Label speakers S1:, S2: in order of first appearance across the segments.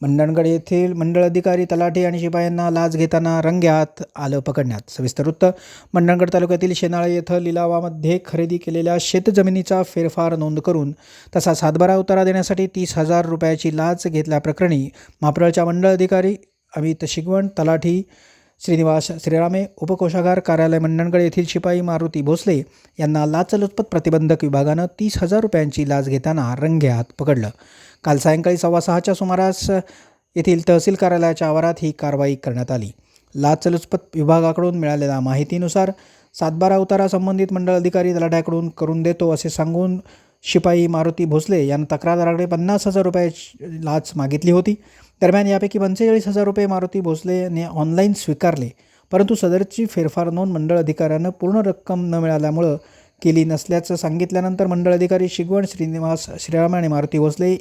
S1: मंडणगड येथील मंडळ अधिकारी तलाठी आणि शिपायांना लाच घेताना रंग्यात आलं पकडण्यात. सविस्तर वृत्त मंडणगड तालुक्यातील शेनाळे येथं लिलावामध्ये खरेदी केलेल्या शेतजमिनीचा फेरफार नोंद करून तसा सातबारा उतारा देण्यासाठी तीस हजार रुपयाची लाच घेतल्याप्रकरणी मापरळच्या मंडळ अधिकारी अमित शिगवण तलाठी श्रीनिवास श्रीरामे उपकोषागार कार्यालय मंडणगड येथील शिपाई मारुती भोसले यांना लाचलुचपत प्रतिबंधक विभागानं तीस हजार रुपयांची लाच घेताना रंगेहात पकडलं. काल सायंकाळी सव्वा सहाच्या सुमारास येथील तहसील कार्यालयाच्या आवारात ही कारवाई करण्यात आली. लाचलुचपत विभागाकडून मिळालेल्या माहितीनुसार सातबारा उतारा संबंधित मंडळ अधिकारी तलाठ्याकडून करून देतो असे सांगून शिपाई मारुती भोसले यानं तक्रारदाराकडे पन्नास हजार रुपयाची लाच मागितली होती. दरम्यान यापैकी पंचेचाळीस हजार रुपये मारुती भोसले यांनी ऑनलाईन स्वीकारले परंतु सदरची फेरफार नोंद मंडळ अधिकाऱ्यानं पूर्ण रक्कम न मिळाल्यामुळं केली नसल्याचं सांगितल्यानंतर मंडळ अधिकारी शिगवण श्रीनिवास श्रीराम आणि मारुती भोसले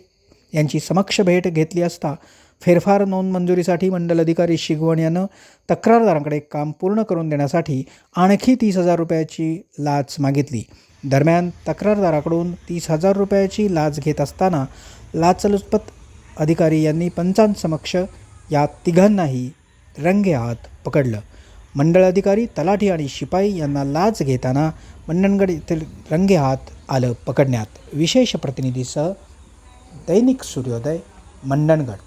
S1: यांची समक्ष भेट घेतली असता फेरफार नोंद मंजुरीसाठी मंडल अधिकारी शिगवण यानं तक्रारदारांकडे काम पूर्ण करून देण्यासाठी आणखी तीस हजार रुपयाची लाच मागितली. दरम्यान तक्रारदाराकडून तीस हजार रुपयाची लाच घेत असताना लाचलुचपत अधिकारी यांनी पंचांसमक्ष या तिघांनाही रंगेहात पकडलं. मंडळ अधिकारी तलाठी आणि शिपाई यांना लाच घेताना मंडणगड येथील रंगेहात आलं पकडण्यात. विशेष प्रतिनिधीसह दैनिक सूर्योदय मंडणगड.